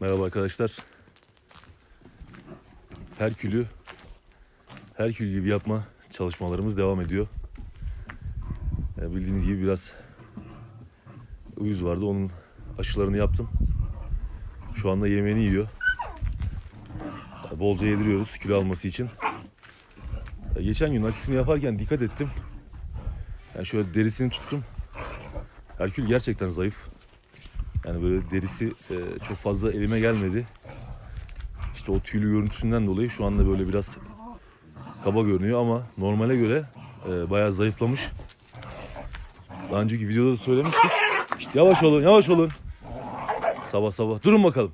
Merhaba arkadaşlar. Herkül'ü Herkül gibi yapma çalışmalarımız devam ediyor. Ee, Bildiğiniz gibi biraz uyuz vardı. Onun aşılarını yaptım. Şu anda yemeğini yiyor. Ee, Bolca yediriyoruz kilo alması için. Ee, Geçen gün aşısını yaparken dikkat ettim. Yani şöyle derisini tuttum. Herkül gerçekten zayıf. Yani böyle derisi e, çok fazla elime gelmedi. İşte o tüylü görüntüsünden dolayı şu anda böyle biraz kaba görünüyor ama normale göre e, bayağı zayıflamış. Daha önceki videoda da söylemiştik. İşte yavaş olun, yavaş olun. Sabah sabah. Durun bakalım.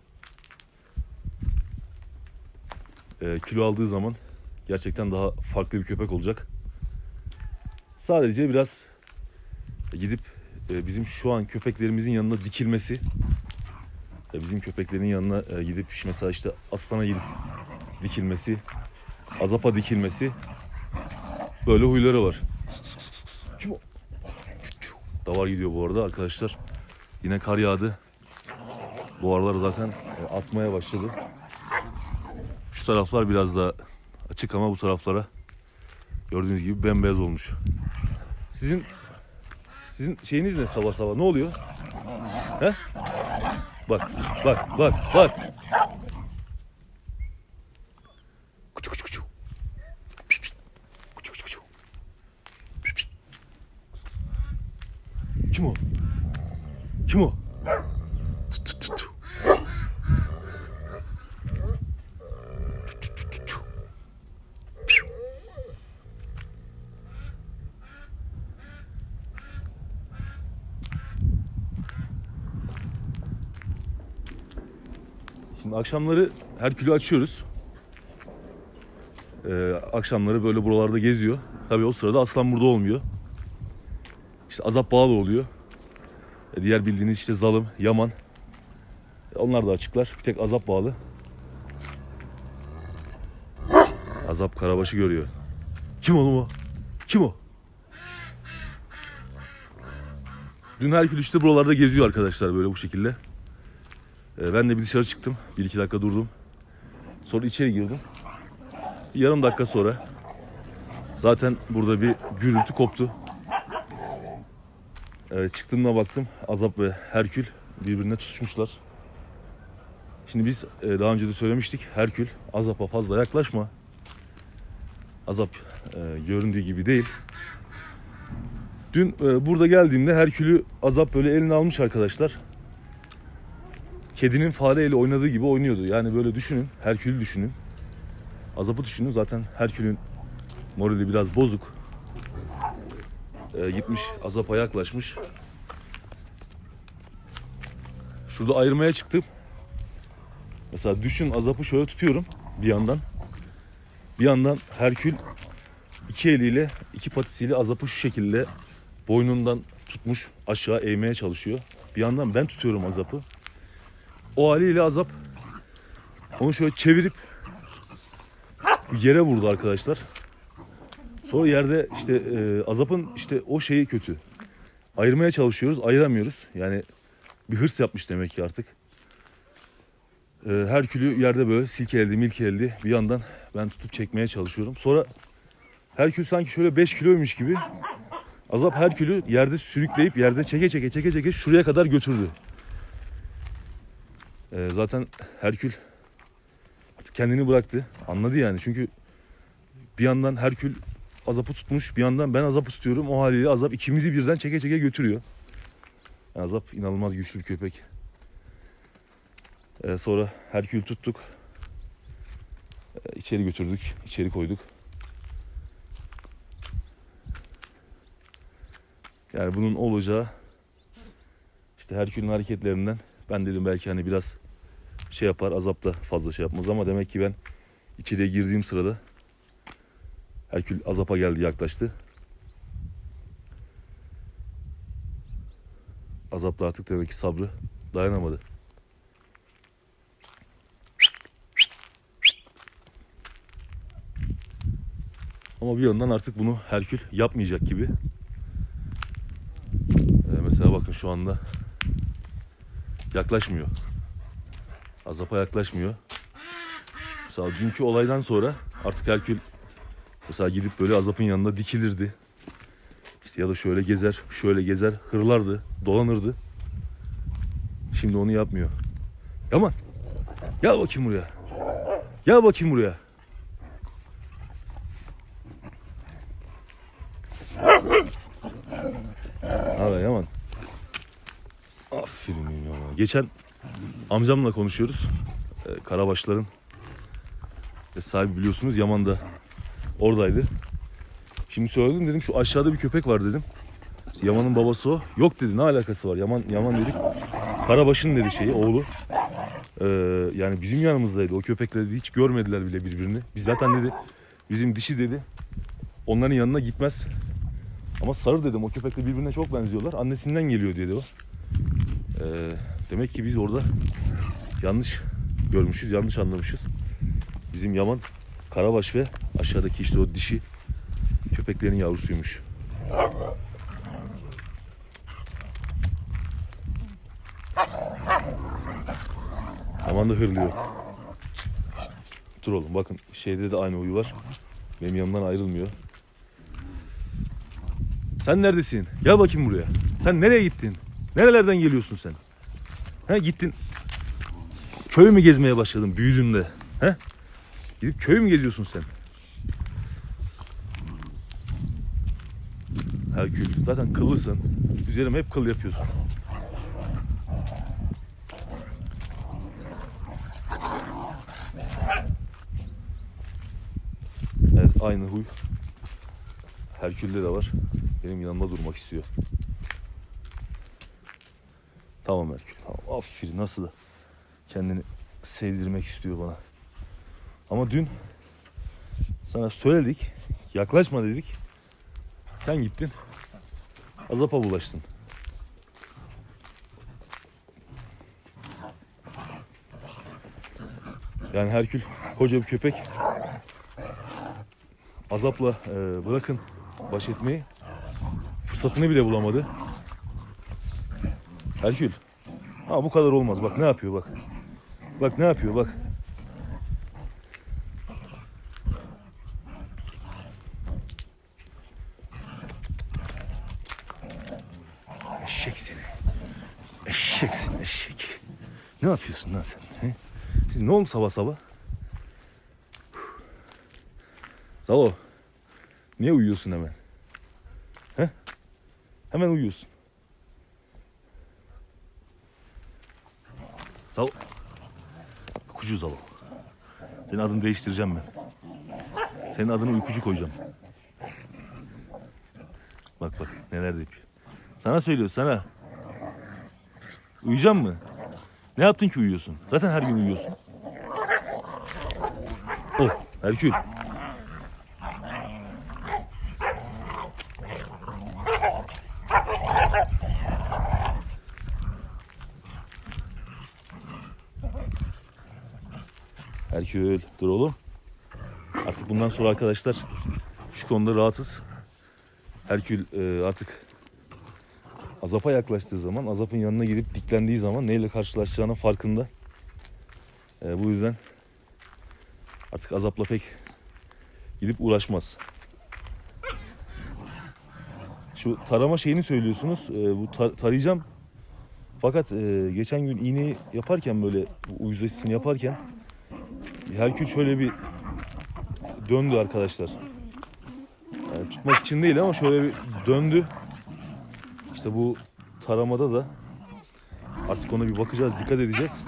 E, kilo aldığı zaman gerçekten daha farklı bir köpek olacak. Sadece biraz gidip bizim şu an köpeklerimizin yanına dikilmesi e, bizim köpeklerin yanına e, gidip mesela işte aslana gidip dikilmesi azapa dikilmesi böyle huyları var. Davar gidiyor bu arada arkadaşlar. Yine kar yağdı. Bu aralar zaten e, atmaya başladı. Şu taraflar biraz daha açık ama bu taraflara gördüğünüz gibi bembeyaz olmuş. Sizin sizin şeyiniz ne sabah sabah? Ne oluyor? He? Bak, bak, bak, bak. Şimdi akşamları Herkül'ü açıyoruz. Ee, akşamları böyle buralarda geziyor. Tabii o sırada aslan burada olmuyor. İşte azap bağlı oluyor. E, diğer bildiğiniz işte zalım, yaman. E, onlar da açıklar. Bir tek azap bağlı. Azap karabaşı görüyor. Kim oğlum o? Kim o? Dün Herkül işte buralarda geziyor arkadaşlar böyle bu şekilde. Ee, Ben de bir dışarı çıktım. Bir iki dakika durdum. Sonra içeri girdim. Bir yarım dakika sonra zaten burada bir gürültü koptu. Ee, çıktığımda baktım Azap ve Herkül birbirine tutuşmuşlar. Şimdi biz e, daha önce de söylemiştik. Herkül Azap'a fazla yaklaşma. Azap e, göründüğü gibi değil. Dün e, burada geldiğimde Herkül'ü Azap böyle eline almış arkadaşlar kedinin fareyle oynadığı gibi oynuyordu. Yani böyle düşünün, Herkül'ü düşünün. Azap'ı düşünün. Zaten Herkül'ün morali biraz bozuk. Ee, gitmiş Azap'a yaklaşmış. Şurada ayırmaya çıktım. Mesela düşün Azap'ı şöyle tutuyorum bir yandan. Bir yandan Herkül iki eliyle, iki patisiyle Azap'ı şu şekilde boynundan tutmuş aşağı eğmeye çalışıyor. Bir yandan ben tutuyorum Azap'ı. O haliyle azap onu şöyle çevirip yere vurdu arkadaşlar. Sonra yerde işte e, azapın işte o şeyi kötü. Ayırmaya çalışıyoruz, ayıramıyoruz. Yani bir hırs yapmış demek ki artık. E, Herkül'ü yerde böyle silkeledi, milkeledi. Bir yandan ben tutup çekmeye çalışıyorum. Sonra Herkül sanki şöyle 5 kiloymuş gibi azap Herkül'ü yerde sürükleyip yerde çeke çeke çeke çeke şuraya kadar götürdü. Ee, zaten Herkül artık kendini bıraktı. Anladı yani. Çünkü bir yandan Herkül azapı tutmuş. Bir yandan ben azapı tutuyorum. O haliyle azap ikimizi birden çeke çeke götürüyor. Yani azap inanılmaz güçlü bir köpek. Ee, sonra Herkül tuttuk. Ee, içeri götürdük. içeri koyduk. Yani bunun olacağı işte Herkül'ün hareketlerinden ben dedim belki hani biraz şey yapar azap da fazla şey yapmaz ama demek ki ben içeriye girdiğim sırada Herkül azapa geldi yaklaştı. Azap da artık demek ki sabrı dayanamadı. Ama bir yandan artık bunu Herkül yapmayacak gibi. Ee, mesela bakın şu anda yaklaşmıyor. Azap'a yaklaşmıyor. Mesela dünkü olaydan sonra artık Herkül mesela gidip böyle Azap'ın yanına dikilirdi. İşte ya da şöyle gezer, şöyle gezer, hırlardı, dolanırdı. Şimdi onu yapmıyor. Yaman. Gel bakayım buraya. Gel bakayım buraya. Abi Yaman. Aferin Yaman. Geçen amcamla konuşuyoruz. Ee, Karabaşların sahibi biliyorsunuz Yaman da oradaydı. Şimdi söyledim dedim şu aşağıda bir köpek var dedim. Yaman'ın babası o. Yok dedi ne alakası var? Yaman Yaman dedik. Karabaş'ın dedi şeyi oğlu. Ee, yani bizim yanımızdaydı. O köpekler dedi hiç görmediler bile birbirini. Biz zaten dedi bizim dişi dedi. Onların yanına gitmez. Ama sarı dedim o köpekle birbirine çok benziyorlar. Annesinden geliyor dedi o. Ee, demek ki biz orada yanlış görmüşüz, yanlış anlamışız. Bizim Yaman Karabaş ve aşağıdaki işte o dişi köpeklerin yavrusuymuş. Yaman da hırlıyor. Dur oğlum bakın şeyde de aynı huyu var. Benim yanımdan ayrılmıyor. Sen neredesin? Gel bakayım buraya. Sen nereye gittin? Nerelerden geliyorsun sen? He gittin. Köy mü gezmeye başladın büyüdüğünde? He? Gidip köy mü geziyorsun sen? Herkül zaten kıllısın. Üzerime hep kıl yapıyorsun. Evet aynı huy. Herkül'de de var. Benim yanımda durmak istiyor. Tamam Herkül. Tamam. Aferin nasıl da kendini sevdirmek istiyor bana. Ama dün sana söyledik. Yaklaşma dedik. Sen gittin. Azapa bulaştın. Yani Herkül koca bir köpek. Azapla e, bırakın baş etmeyi fırsatını bile bulamadı. Herkül. Ha bu kadar olmaz. Bak ne yapıyor bak. Bak ne yapıyor bak. Eşek seni. Eşeksin eşek. Ne yapıyorsun lan sen? He? Siz ne oldu sabah sabah? Salo. Niye uyuyorsun hemen? He? Hemen uyuyorsun. Salo. Uykucu Salo. Senin adını değiştireceğim ben. Senin adını uykucu koyacağım. Bak bak neler de yapıyor. Sana söylüyor sana. Uyuyacak mı? Ne yaptın ki uyuyorsun? Zaten her gün uyuyorsun. Oh Herkül. Herkül dur oğlum. Artık bundan sonra arkadaşlar şu konuda rahatız. Herkül e, artık Azap'a yaklaştığı zaman, Azap'ın yanına gidip diklendiği zaman neyle karşılaşacağının farkında. E, bu yüzden artık Azap'la pek gidip uğraşmaz. Şu tarama şeyini söylüyorsunuz. E, bu tar- tarayacağım. Fakat e, geçen gün iğneyi yaparken böyle bu yaparken Herkül şöyle bir döndü arkadaşlar. Yani tutmak için değil ama şöyle bir döndü. İşte bu taramada da artık ona bir bakacağız, dikkat edeceğiz.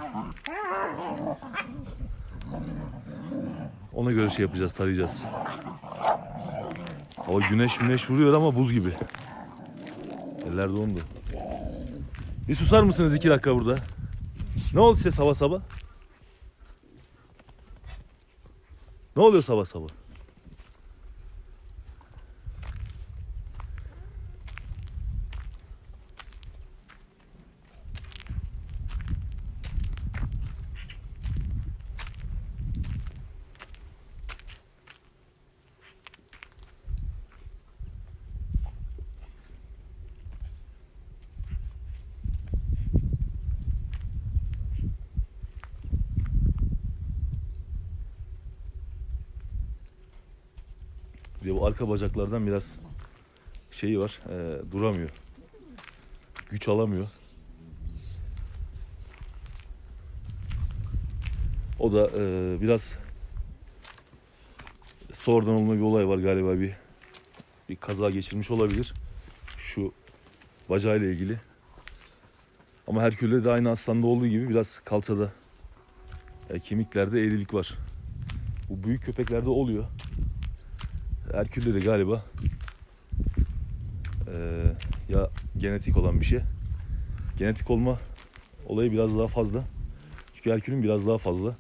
Ona göre şey yapacağız, tarayacağız. Hava güneş güneş vuruyor ama buz gibi. Eller dondu. Bir susar mısınız iki dakika burada? Ne oldu size sabah sabah? Ne oluyor sabah sabah? De bu arka bacaklardan biraz şeyi var. e, duramıyor. Güç alamıyor. O da e, biraz sonradan olma bir olay var galiba bir bir kaza geçirmiş olabilir. Şu bacağıyla ilgili. Ama Herkül'de de aynı aslanda olduğu gibi biraz kalçada e, kemiklerde eğrilik var. Bu büyük köpeklerde oluyor. Herkül'de de galiba e, ya genetik olan bir şey. Genetik olma olayı biraz daha fazla. Çünkü Herkül'ün biraz daha fazla.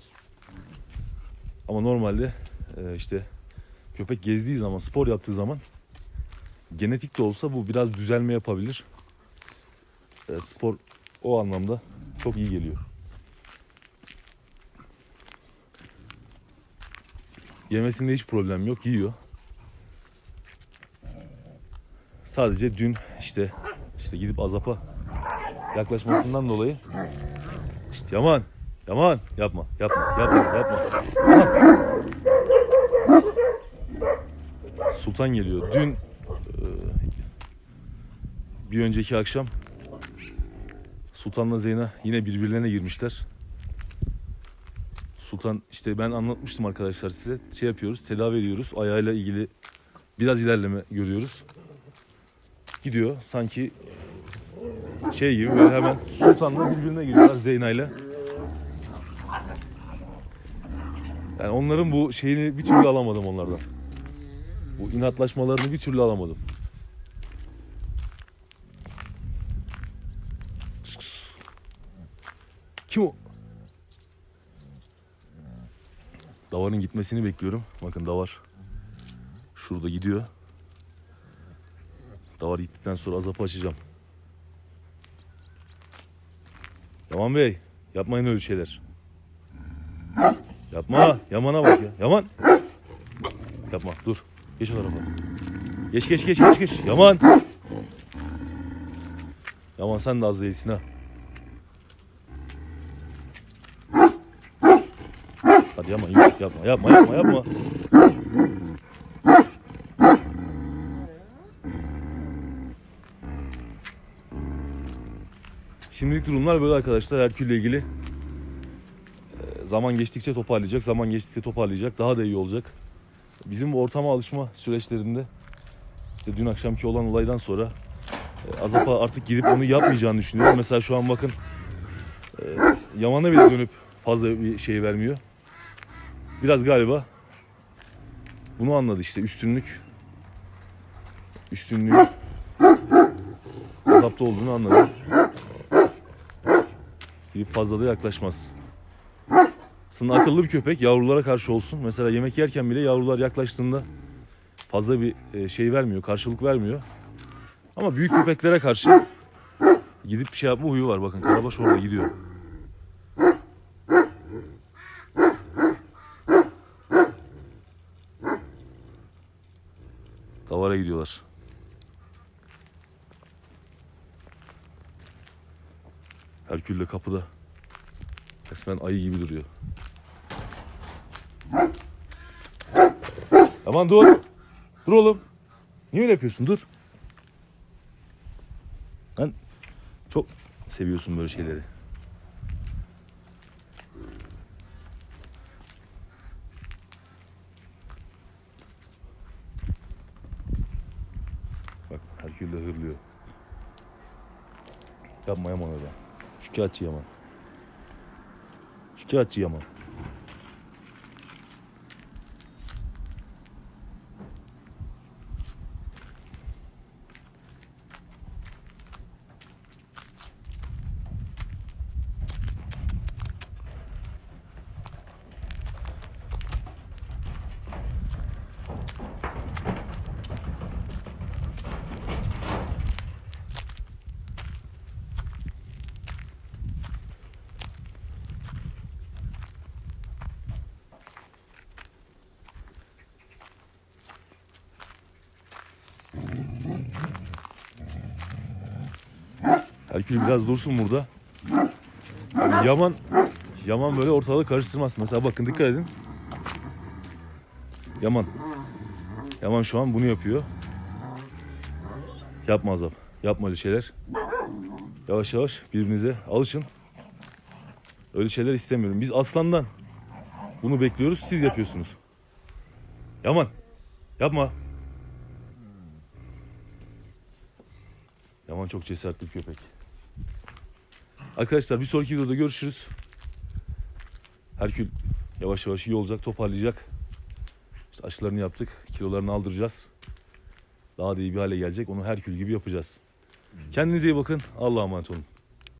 Ama normalde e, işte köpek gezdiği zaman, spor yaptığı zaman genetik de olsa bu biraz düzelme yapabilir. E, spor o anlamda çok iyi geliyor. Yemesinde hiç problem yok, yiyor. Sadece dün işte işte gidip azapa yaklaşmasından dolayı işte Yaman, Yaman yapma, yapma, yapma, yapma. Sultan geliyor. Dün e, bir önceki akşam Sultan'la Zeyna yine birbirlerine girmişler. Sultan işte ben anlatmıştım arkadaşlar size. Şey yapıyoruz, tedavi ediyoruz. Ayağıyla ilgili biraz ilerleme görüyoruz. Gidiyor sanki şey gibi böyle hemen Sultan'la birbirine giriyorlar Zeyna'yla. Yani onların bu şeyini bir türlü alamadım onlardan. Bu inatlaşmalarını bir türlü alamadım. Kim o? Davarın gitmesini bekliyorum. Bakın davar şurada gidiyor. Davar gittikten sonra azapı açacağım. Yaman Bey, yapmayın öyle şeyler. Yapma, Yaman'a bak ya. Yaman. Yapma, dur. Geç o tarafa. Geç geç geç geç geç. Yaman. Yaman sen de az değilsin ha. Hadi Yaman yürü. Yapma yapma yapma yapma. Şimdilik durumlar böyle arkadaşlar. Herkül'le ilgili. Ee, Zaman geçtikçe toparlayacak. Zaman geçtikçe toparlayacak. Daha da iyi olacak. Bizim bu ortama alışma süreçlerinde işte dün akşamki olan olaydan sonra e, Azap'a artık gidip onu yapmayacağını düşünüyorum. Mesela şu an bakın e, Yaman'a bile dönüp fazla bir şey vermiyor. Biraz galiba bunu anladı işte üstünlük üstünlüğün Azap'ta olduğunu anladı. Gidip fazla da yaklaşmaz. Aslında akıllı bir köpek yavrulara karşı olsun. Mesela yemek yerken bile yavrular yaklaştığında fazla bir e, şey vermiyor, karşılık vermiyor. Ama büyük köpeklere karşı gidip şey yapma huyu var. Bakın Karabaş orada gidiyor. Herkül de kapıda. Resmen ayı gibi duruyor. Aman dur. Dur oğlum. Niye öyle yapıyorsun? Dur. Sen çok seviyorsun böyle şeyleri. Bak Herkül de hırlıyor. Yapma Yaman öyle. Şikayetçi Yaman. Şikayetçi Yaman. Herkül biraz dursun burada. Yaman Yaman böyle ortalığı karıştırmaz. Mesela bakın dikkat edin. Yaman. Yaman şu an bunu yapıyor. Yapma Azap. Yapma öyle şeyler. Yavaş yavaş birbirinize alışın. Öyle şeyler istemiyorum. Biz aslandan bunu bekliyoruz. Siz yapıyorsunuz. Yaman. Yapma. Yaman çok cesaretli bir köpek. Arkadaşlar bir sonraki videoda görüşürüz. Herkül yavaş yavaş iyi olacak, toparlayacak. İşte aşılarını yaptık, kilolarını aldıracağız. Daha da iyi bir hale gelecek. Onu Herkül gibi yapacağız. Kendinize iyi bakın. Allah'a emanet olun.